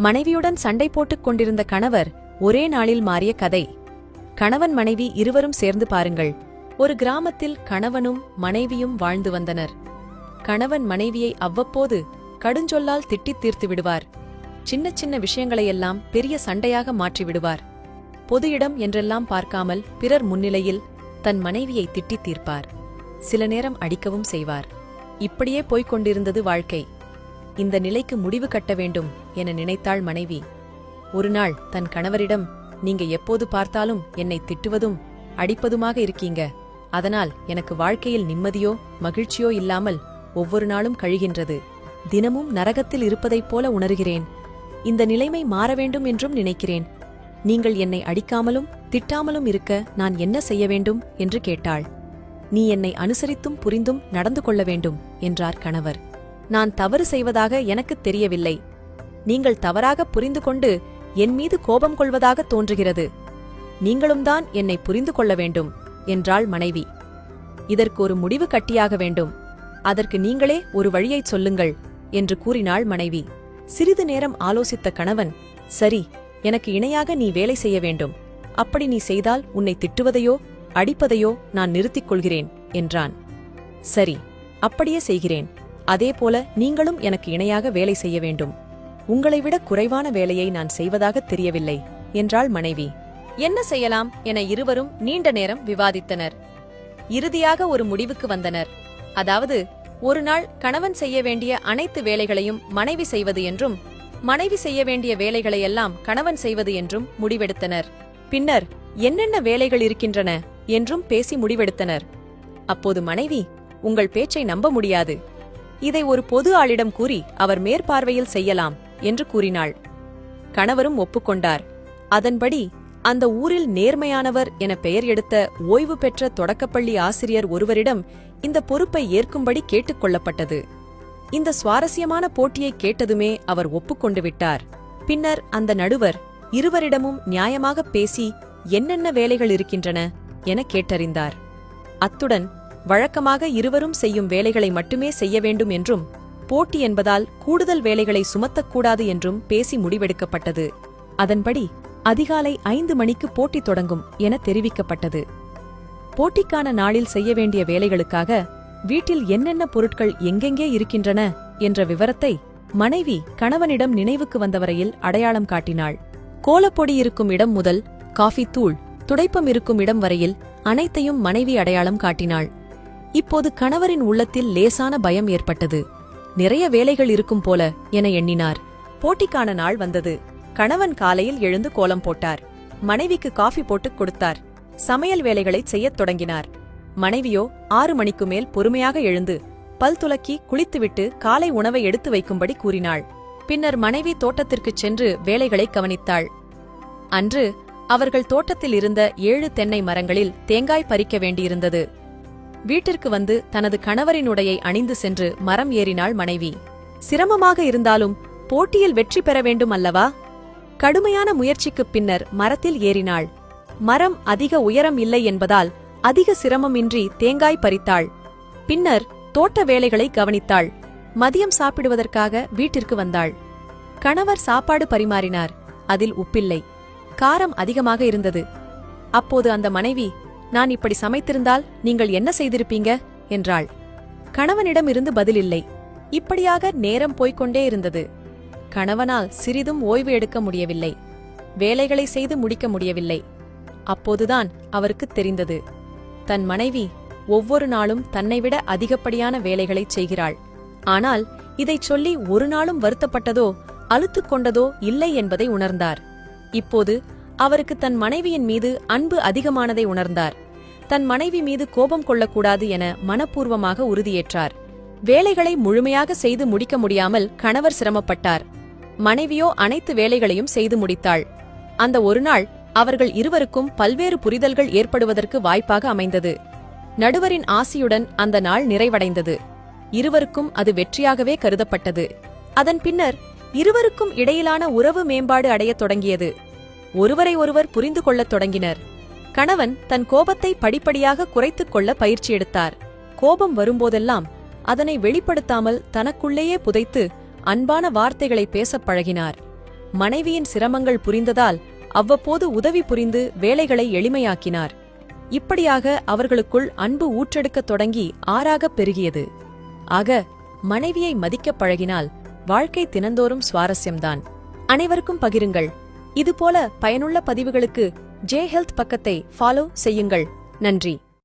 மனைவியுடன் சண்டை போட்டுக் கொண்டிருந்த கணவர் ஒரே நாளில் மாறிய கதை. கணவன் மனைவி இருவரும் சேர்ந்து பாருங்கள். ஒரு கிராமத்தில் கணவனும் மனைவியும் வாழ்ந்து வந்தனர். கணவன் மனைவியை அவ்வப்போது கடுஞ்சொல்லால் திட்டித் தீர்த்து விடுவார். சின்ன சின்ன விஷயங்களையெல்லாம் பெரிய சண்டையாக மாற்றி விடுவார். பொது இடம் என்றெல்லாம் பார்க்காமல் பிறர் முன்னிலையில் தன் மனைவியை திட்டித் தீர்ப்பார். சில நேரம் அடிக்கவும் செய்வார். இப்படியே போய்க் கொண்டிருந்தது வாழ்க்கை. இந்த நிலைக்கு முடிவு கட்ட வேண்டும் என நினைத்தாள் மனைவி. ஒரு நாள் தன் கணவரிடம் நீங்க எப்போது பார்த்தாலும் என்னை திட்டுவதும் அடிப்பதுமாக இருக்கீங்க. அதனால் எனக்கு வாழ்க்கையில் நிம்மதியோ மகிழ்ச்சியோ இல்லாமல் ஒவ்வொரு நாளும் கழிகின்றது. தினமும் நரகத்தில் இருப்பதைப் போல உணர்கிறேன். இந்த நிலைமை மாற வேண்டும் என்றும் நினைக்கிறேன். நீங்கள் என்னை அடிக்காமலும் திட்டாமலும் இருக்க நான் என்ன செய்ய வேண்டும்? என்று கேட்டாள். நீ என்னை அனுசரித்தும் புரிந்தும் நடந்து கொள்ள வேண்டும் என்றார் கணவர். நான் தவறு செய்வதாக எனக்குத் தெரியவில்லை. நீங்கள் தவறாக புரிந்து கொண்டு என் மீது கோபம் கொள்வதாக தோன்றுகிறது. நீங்களும் தான் என்னை புரிந்து கொள்ள வேண்டும் என்றாள் மனைவி. இதற்கு ஒரு முடிவு கட்டியாக வேண்டும். அதற்கு நீங்களே ஒரு வழியைச் சொல்லுங்கள் என்று கூறினாள் மனைவி. சிறிது நேரம் ஆலோசித்த கணவன் சரி எனக்கு இணையாக நீ வேலை செய்ய வேண்டும். அப்படி நீ செய்தால் உன்னை திட்டுவதையோ அடிப்பதையோ நான் நிறுத்திக் கொள்கிறேன் என்றான். சரி அப்படியே செய்கிறேன். அதேபோல நீங்களும் எனக்கு இணையாக வேலை செய்ய வேண்டும். உங்களை விட குறைவான வேலையை நான் செய்வதாக தெரியவில்லை என்றாள் மனைவி. என்ன செய்யலாம்? என இருவரும் நீண்ட நேரம் விவாதித்தனர். இறுதியாக ஒரு முடிவுக்கு வந்தனர். அதாவது ஒரு நாள் கணவன் செய்ய வேண்டிய அனைத்து வேலைகளையும் மனைவி செய்வது என்றும் மனைவி செய்ய வேண்டிய வேலைகளையெல்லாம் கணவன் செய்வது என்றும் முடிவெடுத்தனர். பின்னர் என்னென்ன வேலைகள் இருக்கின்றன? என்றும் பேசி முடிவெடுத்தனர். அப்போது மனைவி உங்கள் பேச்சை நம்ப முடியாது. இதை ஒரு பொது ஆளிடம் கூறி அவர் மேற்பார்வையில் செய்யலாம் என்று கூறினாள். கணவரும் ஒப்புக்கொண்டார். அதன்படி அந்த ஊரில் நேர்மையானவர் என பெயர் எடுத்த ஓய்வு பெற்ற தொடக்கப்பள்ளி ஆசிரியர் ஒருவரிடம் இந்த பொறுப்பை ஏற்கும்படி கேட்டுக்கொள்ளப்பட்டது இந்த சுவாரஸ்யமான போட்டியை கேட்டதுமே அவர் ஒப்புக்கொண்டு விட்டார். பின்னர் அந்த நடுவர் இருவரிடமும் நியாயமாக பேசி என்னென்ன வேலைகள் இருக்கின்றன என கேட்டறிந்தார். அத்துடன் வழக்கமாக இருவரும் செய்யும் வேலைகளை மட்டுமே செய்ய வேண்டும் என்றும் போட்டி என்பதால் கூடுதல் வேலைகளை சுமத்தக்கூடாது என்றும் பேசி முடிவெடுக்கப்பட்டது. அதன்படி அதிகாலை ஐந்து மணிக்கு போட்டி தொடங்கும் என தெரிவிக்கப்பட்டது. போட்டிக்கான நாளில் செய்ய வேண்டிய வேலைகளுக்காக வீட்டில் என்னென்ன பொருட்கள் எங்கெங்கே இருக்கின்றன என்ற விவரத்தை மனைவி கணவனிடம் நினைவுக்கு வந்தவரையில் அடையாளம் காட்டினாள். கோலப்பொடி இருக்கும் இடம் முதல் காஃபி தூள் துடைப்பம் இருக்கும் இடம் வரையில் அனைத்தையும் மனைவி அடையாளம் காட்டினாள். இப்போது கணவரின் உள்ளத்தில் லேசான பயம் ஏற்பட்டது. நிறைய வேலைகள் இருக்கும் போல என எண்ணினார். போட்டிக்கான நாள் வந்தது. கணவன் காலையில் எழுந்து கோலம் போட்டார். மனைவிக்கு காஃபி போட்டுக் கொடுத்தார். சமையல் வேலைகளைச் செய்யத் தொடங்கினார். மனைவியோ ஆறு மணிக்கு மேல் பொறுமையாக எழுந்து பல் துலக்கி குளித்துவிட்டு காலை உணவை எடுத்து வைக்கும்படி கூறினாள். பின்னர் மனைவி தோட்டத்திற்குச் சென்று வேலைகளை கவனித்தாள். அன்று அவர்கள் தோட்டத்தில் இருந்த ஏழு தென்னை மரங்களில் தேங்காய் பறிக்க வேண்டியிருந்தது. வீட்டிற்கு வந்து தனது கணவரின் உடையை அணிந்து சென்று மரம் ஏறினாள் மனைவி. சிரமமாக இருந்தாலும் போட்டியில் வெற்றி பெற வேண்டும் அல்லவா? கடுமையான முயற்சிக்குப் பின்னர் மரத்தில் ஏறினாள். மரம் அதிக உயரம் இல்லை என்பதால் அதிக சிரமமின்றி தேங்காய் பறித்தாள். பின்னர் தோட்ட வேலைகளை கவனித்தாள். மதியம் சாப்பிடுவதற்காக வீட்டிற்கு வந்தாள். கணவர் சாப்பாடு பரிமாறினார். அதில் உப்பில்லை. காரம் அதிகமாக இருந்தது. அப்போது அந்த மனைவி நான் இப்படி சமைத்திருந்தால் நீங்கள் என்ன செய்திருப்பீங்க? என்றாள். கணவனிடம் இருந்து பதில் இல்லை. இப்படியாக நேரம் போய்க்கொண்டே இருந்தது. கணவனால் சிறிதும் ஓய்வு எடுக்க முடியவில்லை. வேலைகளை செய்து முடிக்க முடியவில்லை. அப்போதுதான் அவருக்கு தெரிந்தது. தன் மனைவி ஒவ்வொரு நாளும் தன்னைவிட அதிகப்படியான வேலைகளைச் செய்கிறாள். ஆனால் இதைச் சொல்லி ஒரு நாளும் வருத்தப்பட்டதோ அழுத்துக் கொண்டதோ இல்லை என்பதை உணர்ந்தார். இப்போது அவருக்கு தன் மனைவியின் மீது அன்பு அதிகமானதை உணர்ந்தார். தன் மனைவி மீது கோபம் கொள்ளக்கூடாது என மனப்பூர்வமாக உறுதியேற்றார். வேலைகளை முழுமையாக செய்து முடிக்க முடியாமல் கணவர் சிரமப்பட்டார். மனைவியோ அனைத்து வேலைகளையும் செய்து முடித்தாள். அந்த ஒரு நாள் அவர்கள் இருவருக்கும் பல்வேறு புரிதல்கள் ஏற்படுவதற்கு வாய்ப்பாக அமைந்தது. நடுவரின் ஆசியுடன் அந்த நாள் நிறைவடைந்தது. இருவருக்கும் அது வெற்றியாகவே கருதப்பட்டது. அதன் பின்னர் இருவருக்கும் இடையிலான உறவு மேம்பாடு அடையத் தொடங்கியது. ஒருவரை ஒருவர் புரிந்து கொள்ளத் தொடங்கினர். கணவன் தன் கோபத்தை படிப்படியாக குறைத்துக் கொள்ள பயிற்சி எடுத்தார். கோபம் வரும்போதெல்லாம் அதனை வெளிப்படுத்தாமல் தனக்குள்ளேயே புதைத்து அன்பான வார்த்தைகளை பேசப் பழகினார். மனைவியின் சிரமங்கள் புரிந்ததால் அவ்வப்போது உதவி புரிந்து வேலைகளை எளிமையாக்கினார். இப்படியாக அவர்களுக்குள் அன்பு ஊற்றெடுக்கத் தொடங்கி ஆறாகப் பெருகியது. ஆக மனைவியை மதிக்கப் பழகினால் வாழ்க்கை தினந்தோறும் சுவாரஸ்யம்தான். அனைவருக்கும் பகிருங்கள். இதுபோல பயனுள்ள பதிவுகளுக்கு ஜே ஹெல்த் பக்கத்தை ஃபாலோ செய்யுங்கள். நன்றி.